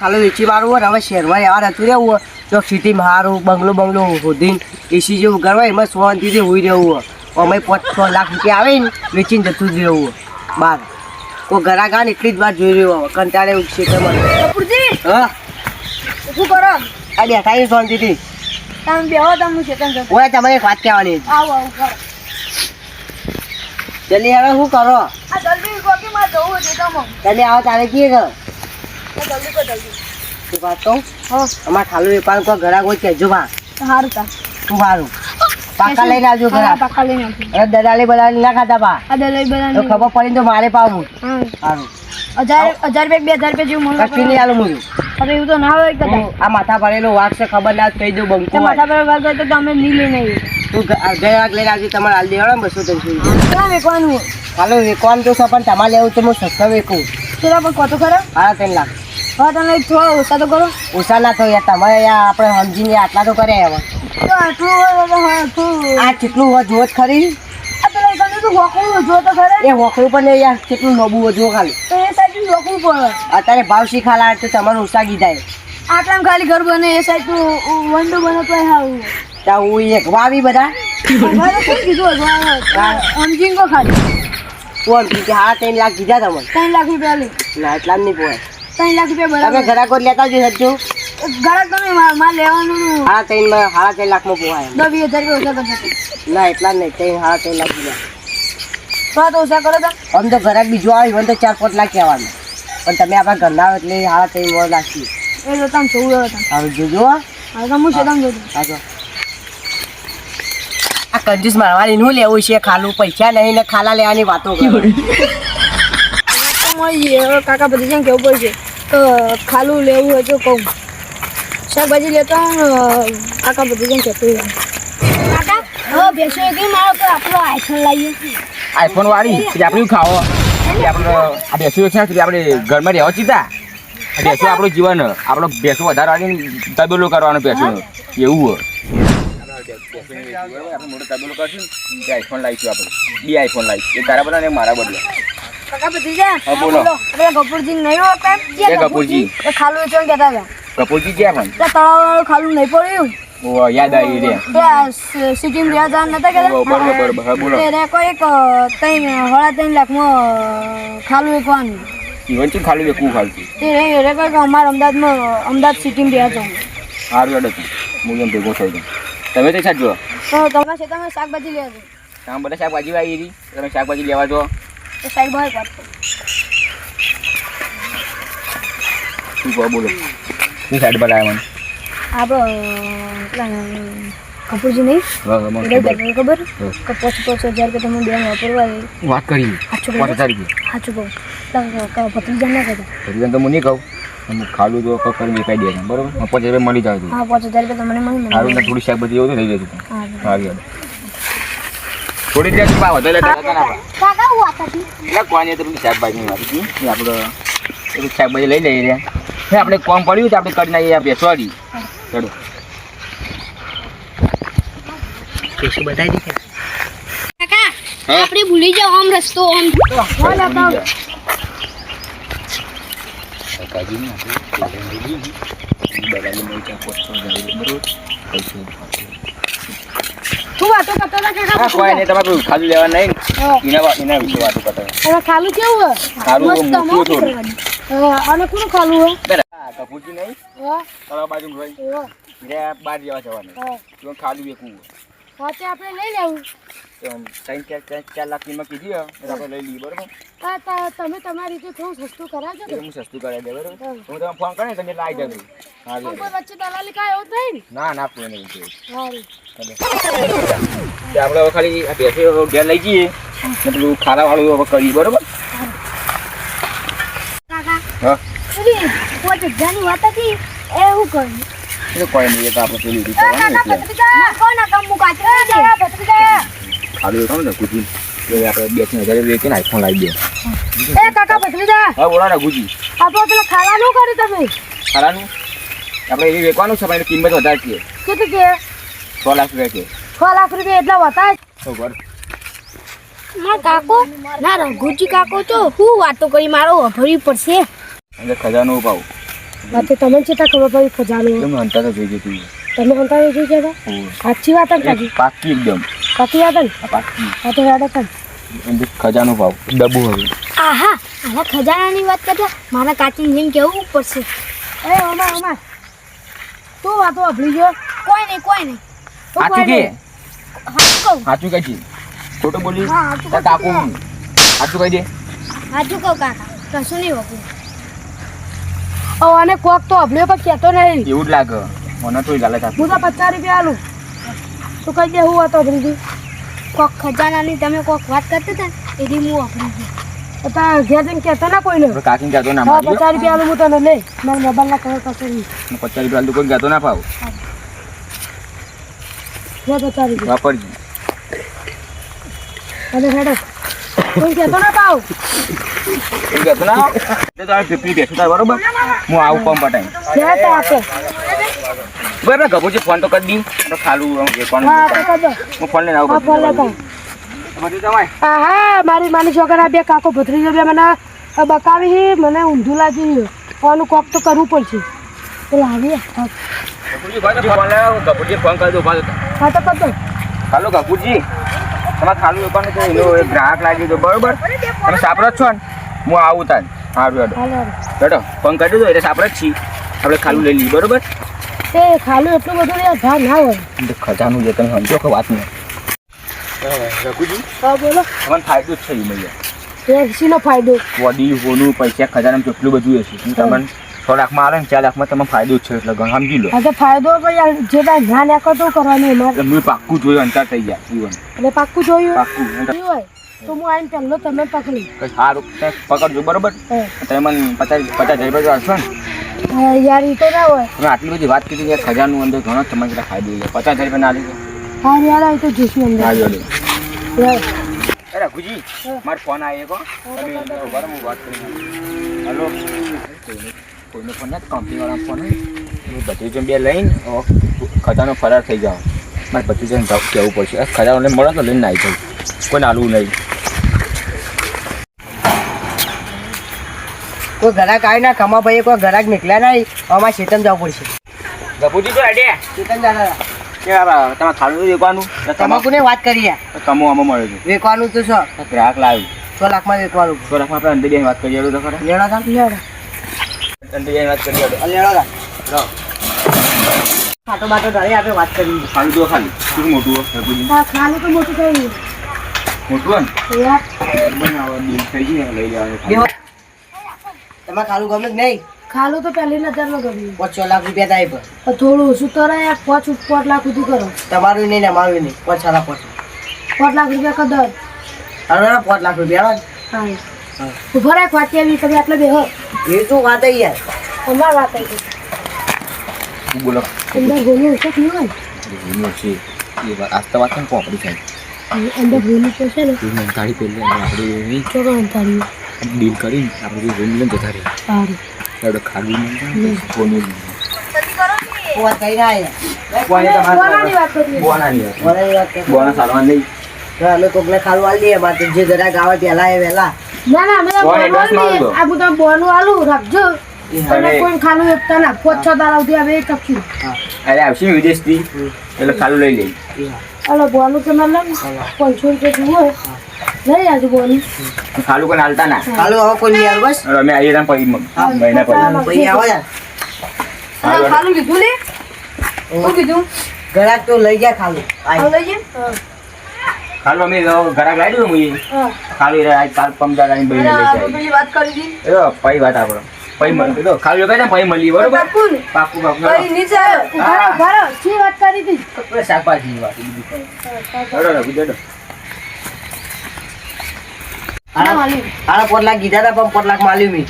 ખાલી વેચી મારવું હોય હવે શહેરમાં રહેવા રહેતું રહેવું હોય. તો સિટીમાં સારું બંગલો બંગલો હોધીને એસી જેવું ઘર હોય એમાં શાંતિથી હોઈ રહેવું હોય. અમે પાંચ છ લાખ રૂપિયા આવે ને વેચીને જતું જ રહેવું હોય. બહાર કોઈ ઘરા ગાને એટલી જ વાર જોઈ રહ્યો હવે કંટાળે ઉઠશે કપૂરજી! હા? શું કરો. આ બેઠા છે શાંતિથી. તમે બેહો તમને હું ચેતન ઓય તમારે એક વાત કહેવાની. આવો આવો કરો. જલ્દી હવે શું કરો? આ જલ્દી કોકી માં જવું છે તમે તમે આવો તારે કીએ કરો એ જલ્દી કો જલ્દી વાત મારે પાવું હજાર હજાર બે હજાર રૂપિયા જેવું મળે કશું નહીં એવું તો ના હોય કદાચ આ માથા ભરેલો વાઘ છે ખબર ના કહી દઉં બંકો માથા વાત હોય તો તમે નહીં લઈને આવીએ તું ગયા વાગ તમારે હાલ દેવાડો બસો હોય હાલો વેકવાનું તો પણ તમારે લેવું તો હું સસ્તો વેકું પણ કોતો ખરો હા ત્રણ લાખ તમે થોડા ઓછા તો કરો ઓછા ના થયો યાર તમારે યાર આપણે સમજીને આટલા તો કર્યા હવે તો આટલું હોય તો હા આટલું આ કેટલું હોય જ ખરી આ પેલા તમે તો જો તો ખરે એ પણ યાર કેટલું નબું હોય ખાલી તો એ સાઈડ હોકવું પડે અત્યારે ભાવ શીખાલા તો ઉષા ઓછા કીધા આટલામાં ખાલી ઘર બને એ સાઈડ તું વંડો બને તો હારું ત્યાં હું એક વાવી બધા મારે શું કીધું હતું સમજીને ખાલી કોણ? હા ત્રણ લાખ કીધા તમે ત્રણ લાખ રૂપિયા લે ના એટલા નહીં પોવાય. ત્રણ લાખ રૂપિયા તમે બરાબર ઘરા કોઈ લેતા જ સજ્જો ઘરાક તમે માર લેવાનું હા ત્રણ હા ત્રણ લાખમાં પોવાય દસ વીસ હજાર રૂપિયા ઓછા કરશે ના એટલા જ નહીં. ત્રણ હા ત્રણ લાખ કીધા તો તો ઓછા કરો તો આમ તો ઘરાક બીજું આવે મને તો ચાર પાંચ લાખ કહેવાનું. પણ તમે આપણા ઘરના એટલે હાડા ત્રણ મોર લાગશે એ તો તમે જોવું હવે તમે. જોજો હો. તો હું છે તમે જોજો. કંજૂસ મારવાની શું લેવું છે? ખાલું પૈસા નહીં ને ખાલા લેવાની વાતો કરો. કાકા બધી જેમ કેવું પડશે? તો ખાલું લેવું હોય તો કહું. શાકભાજી લેતો કાકા બધી જેમ કહેતું હોય. કાકા હવે બેસો કે મારો તો આપણો આઈફોન લાવીએ છીએ આઈફોન વાળી? એટલે આપણે ખાવો. આપણે આ બેસું છે ને આપણે ઘરમાં રહેવા ચીતા. આ આપણું જીવન આપણો બેસો વધારવાની તબેલો કરવાનો બેસો એવું હોય. આપણે મોટો તબેલો કરશું તે આઈફોન લાવીશું આપણે. બે આઈફોન લાવીશું. એક તારા બદલે ને મારા બદલે. કાકા બધી જા હા, બોલો. આપણે કપૂરજી નહીં હોતા એ કપૂરજી. એ ખાલું ક્યાં પણ? નહીં પડ્યું? ઓ યાદ આવી રે ત્યાં રહ્યા જાન નતા ઓ, બરોબર, બરોબર. હા, બોલો. કોઈ એક લાખમાં ખાલું વેચવાનું જીવન છે ખાલી વેકવું ખાલું તે રે રે કોઈ કે અમદાવાદમાં અમદાવાદ સિટીમાં રહ્યા હતા. સારું યાદ હતું હું એમ ભેગો થઈ ગયો તમે તો છાજો તો તમે છે તમે શાકભાજી લેવા દો. તમે બધા શાકભાજી વાવી હતી. તમે શાકભાજી લેવા જો. તો વાત શું કહો બોલો. શું સાઈડ પર આવ્યા મને? પેલા કપૂરજી નહીં? ખબર. કે પાંચ પાંચ હજાર રૂપિયા તમે બેન વાપરવા વાત કરી. સાચું સાચું કહું ભત્રીજા ના કહેતા. ભત્રીજા તો હું નહીં કહું. હું ખાલું જો કઈ કરી વેચાઈ દે બરોબર? પાંચ હજાર મળી જાય હા પાંચ હજાર રૂપિયા તમને મળી સારું થોડી શાકભાજી એવું લઈ લેતું હા યાર થોડી જ ભાવ વધારે કાકા હું હતી એટલે કોને તો શાકભાજી મારી હતી? આપણે શાકભાજી લઈ લઈએ રહ્યા. હે આપણે કોમ પડ્યું છે આપણે કરી નાખીએ સોરી. ચડો પૈસા બતાવી દે કાકા હા? આપણે ભૂલી જાઓ આમ રસ્તો આમ. ભૂલી જા. શાકભાજી ને આપણે લઈ લઈએ ને. દલાલી મળી જાય બરોબર શું વાતો કરતા હતા કાકા કોઈ નહીં તમારે ખાલી લેવા નહીં. એના એના વિશે વાતો કરતા હવે ખાલું કેવું હોય ખાલું મોટું થોડું. અને કોનું ખાલું બરાબર. કપૂરજી નહીં હા, તળાવ બાજુ ભાઈ હા, રે બહાર જવા જવાનું ખાલું વેકવું હા, આપણે લઈ લેવું ત્રણ ચાર ચાર ચાર લાખની માં કીધી આપણે લઈ લઈએ બરોબર? તમે તમારી રીતે થોડું સસ્તું કરાવજો હું સસ્તું કરાવી દે બરોબર? હું. ફોન કરે ને તમે લાવી દઉં. હા કોઈ વચ્ચે દલાલી કાંઈ એવું થાય ને? ના ના કોઈ નહીં. તે આપણે હવે ખાલી આ ઘેર લઈ જઈએ. પેલું ખારા વાળું હવે કરીએ બરોબર? કાકા હા? પાંચ હજારની વાત હતી? એ હું કર્યું એ કોઈ નહીં તો આપણે પેલી રીતે ખાલી વેચાણ ને ગુજી આપણે બે ત્રણ હજાર વેચીને આઈફોન લાવી દે એ કાકા ભત્રીજા હા બોલો ને ગુજી આપણે પેલા ખાવાનું કર્યું તમે ખારાનું આપણે એ વેચવાનું છે પણ કિંમત વધારે છે કેટલી કે છ લાખ રૂપિયા છે છ લાખ રૂપિયા એટલા હતા ખબર મારા કાકો ના રઘુજી કાકો તો હું વાતો કરી મારો અભરવી પડશે અને ખજાનો ભાવ હા તો તમને ચેતા ખબર પડી ખજાનો તમે અંતર તો જોઈ જતી તમે કંટાળી જોઈ સાચી વાત હતા કાકી પાકી એકદમ કાકી વાત ને આ પાકી હા તો યાદ હતા અંદર ખજાનો ભાવ. ડબ્બુ હવે. આહા ખજાનાની વાત કરતા મારા કાચી જેમ કેવું પડશે? એ ઓમા ઓમા. તું વાતો વાપરી ગયો? કોઈ નહીં કોઈ નહીં. સાચું કે? કહું. સાચું કહે છે ખોટું બોલી હા, સાચું કાકુ સાચું કહી દે. હાચું કહું કાકા. કશું નહીં વાપરું. ઓ અને કોક તો અભલ્યો પણ કહેતો નહીં. એવું જ લાગે. મને તો ગાલે ચાલતું હું તો પચાસ રૂપિયા આલું. તું કઈ દે હું હતો અભરી કોક ખજાનાની તમે કોક વાત કરતા હતા એથી હું વાપરી ગયો ઘેર જઈને કહેતો ના કોઈને. આપણે કહેતો ના મારી પચાસ રૂપિયા હું તને લે મારા મોબાઈલના કવર પાસે પચાસ રૂપિયા કોઈ કહેતો ના ભાવ પચાસ રૂપિયા. વાપરજી. અરે હેડો. કોઈ કહેતો ના પાવ કોઈ કહેતો ના તો તારે પીપળી બેઠું તાર બરોબર? હું આવું પંપ પટાઈ બરાબર ગભુજી ફોન તો કરી દી તો ખાલું આમ જે કોણ હા હું ફોન લઈને આવું ફોન લેતા હા મારી માની છોકરા બે કાકો ભત્રીજો બે મને બકાવી મને ઊંધું લાગી ફોન કોક તો કરવું પડશે. તો લાવીએ ગભુજી ફોન કરી દો હા તો કર હાલો ગભુજી. તમારે ખાલું વેપાર છે એનો એક ગ્રાહક લાગી દો બરોબર? તમે સાપરો છો ને? હું આવું તાન. સારું. હેડો ફોન કરી દો એટલે સાપરો જ છીએ. આપણે ખાલું લઈ લઈએ બરોબર? એ ખાલું એટલું બધું યાર ભાવ ના હોય. તો ખજાનું જે તમે સમજો કે વાત નહીં. રઘુજી? હા બોલો. મને ફાયદો જ છે એ મૈયા એસીનો ફાયદો? બોડી હોનું પૈસા ખજાનામાં કેટલું બધું હશે. તમને છ લાખમાં આવે ને ચાર લાખમાં તમને ફાયદો જ છે એટલે ઘણું સમજી લો. એટલે તો ફાયદો ભાઈ જે તારે ધ્યાન રાખો તો કરવાનું એમાં. એટલે મેં પાક્કું જોયું અંતર થઈ ગયા જીવન. એટલે પાક્કું જોયું? પાક્કું હોય? તો હું આવીને પહેલો તમે પકડી. સારું પકડજો બરોબર? તમે મને પચાસ પચાસ હજાર રૂપિયા આપશો ને? યાર એ તો ના હોય. આટલી બધી વાત કરી કે ખજાનું અંદર ઘણો તમે કેટલા ફાયદો છે. પચાસ હજાર રૂપિયા ના લીધો હા યાર આ તો જોશું અંદર. જોડે યાર, અરે ગુજી મારો ફોન આવ્યો કો તમે ઊભા હું વાત કરી હલો. કોઈનો ફોન નથી કંપનીવાળા ફોન બત્રીસો બે લઈને ખજાનો ફરાર થઈ જાઓ. મારે બત્રીસો કહેવું પડશે. ખજાનો લઈને મળે તો લઈને આવી જાઉં કોઈ નાલું નહીં. કોઈ ઘરાક આવી ના કમા ભાઈ કોઈ ઘરાક નીકળ્યા નહીં અમારે શેતમ જવું પડશે. ગપુજી તો અડે શેતમ જતા યાર તમારે ખાલું વેચવાનું? તમાકુને વાત કરી કમો આમાં મળે છે. વેચવાનું તો શું ગ્રાહક લાવ્યું. સો લાખમાં રાખમાં આપણે અંદર વાત કરીએ તો ખરા. લેણો. અંદર બેસીને વાત કરીએ તો લેણો તા બાટો બાટો ધારે આપણે વાત કરી. ખાલી ખાલી. શું મોટું હોય રઘુજી તો મોટું થઈ મોટું ને? બનાવવા ને લઈ દેવો. તમારે ખાલું ગમે કે નહીં? ખાલું તો પહેલી નજરમાં ગમ્યું. પાંચ છ લાખ રૂપિયા થાય પણ. થોડું ઓછું તો રહે પાંચ પાંચ લાખ સુધી કરો. તમારું નહીં ને અમારું નહીં. પાંચ છ લાખ પાંચ. પાંચ લાખ રૂપિયા કદર. અરે પાંચ લાખ રૂપિયા હા. ઊભો રહે ખોટી આવી તમે આટલા બેહો. ને. એ તો વાત આવી યાર? અમાર વાત આવી બોલો. અંદર ગોલું ઓછું નહીં? હોય ભૂલો છે. એ વાત આજ તો વાત છે ને થાય અંદર ગોલું તો છે ને. એ મંતાળી પહેલે આપણે નહીં ચોરો અંતાડ્યું ડીલ કરીને આપણે જે રૂમ લઈને જતા રહીએ સારું. આપણે ખાલી નહીં ફોન. બોના અમે કોકને ખાલું આલી દઈએ મારે જે ઘરાક આવે પેલા એ વહેલા ના ના અમે નહીં. આલું રાખજો. તમે કોઈ ખાલું એકતા ના પોચ છ દાડા સુધી હવે અરે આવશે વિદેશથી એટલે ખાલું લઈ લઈ હાલો બોલનું તમે લો પાંચસો રૂપિયા જુઓ લઈ આવજો ખાલું કોઈ હાલતા ના? ખાલું હવે કોઈ નહીં બસ. અમે આવીએ ત્યાં પછી મહિના પછી. ભાઈ આવો યાર ખાલું લીધું ને? શું કીધું? ઘરાક તો લઈ ગયા ખાલું. લઈ જાય ખાલું અમે ઘરાક લાવી દઉં હું ખાલી કાલ પમદાર આવીને જાય. પેલી વાત કરી એ તો વાત આપણો પઈ મળી. તો ખાલી કહે ને પઈ મળી બરોબર? પાકું પાકું પાકું નીચે ઊભા રહો, શી વાત કરી હતી? આપણે શાકભાજીની વાત બીજું. કંઈ. હેડો રઘુ, હેડો. ના માલી. આના પોત લાખ કીધા હતા પણ પોત લાખ માલ્યું મેં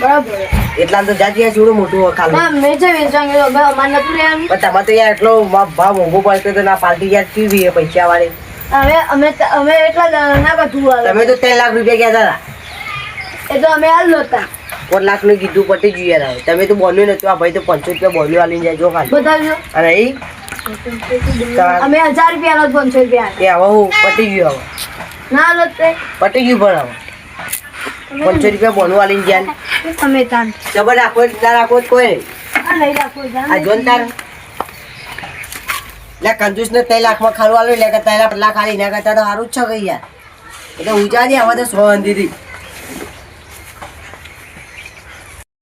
બરાબર. એટલા તો જોડું મોટું ખાલું. ના મેં પણ તમારે તો યાર એટલો ભાવ મોંઘો પડતો તો ના પાર્ટી યાર કેવી છે પૈસા વાળી હવે અમે અમે એટલા જ ના બધું. તમે તો ત્રણ લાખ રૂપિયા ગયા હતા એ તો અમે હાલ નતા પોત લાખનું કીધું પટી ગયું યાર હવે. તમે તો બોલ્યું નતું આ ભાઈ તો પાંચસો રૂપિયા બોલ્યું આલી જાય જો ખાલી. બતાવજો. અને એ અમે હજાર રૂપિયા લો પાંચસો રૂપિયા. એ હવે હું? પટી ગયું હવે. ના લો તે. પટી ગયું પણ હવે. પાંચસો રૂપિયા બોનું જાય જ્યાં તમે તાન જબર રાખો ના રાખો કોઈ નહીં. આ રાખો આ જોન તાર. લે કંજૂસ ને ત્રણ લાખમાં આલો લે કે ત્રણ લાખ આલી ના કરતા તો સારું જ છે કઈ યાર. એટલે ઉજા દે હવે તો સો દીધી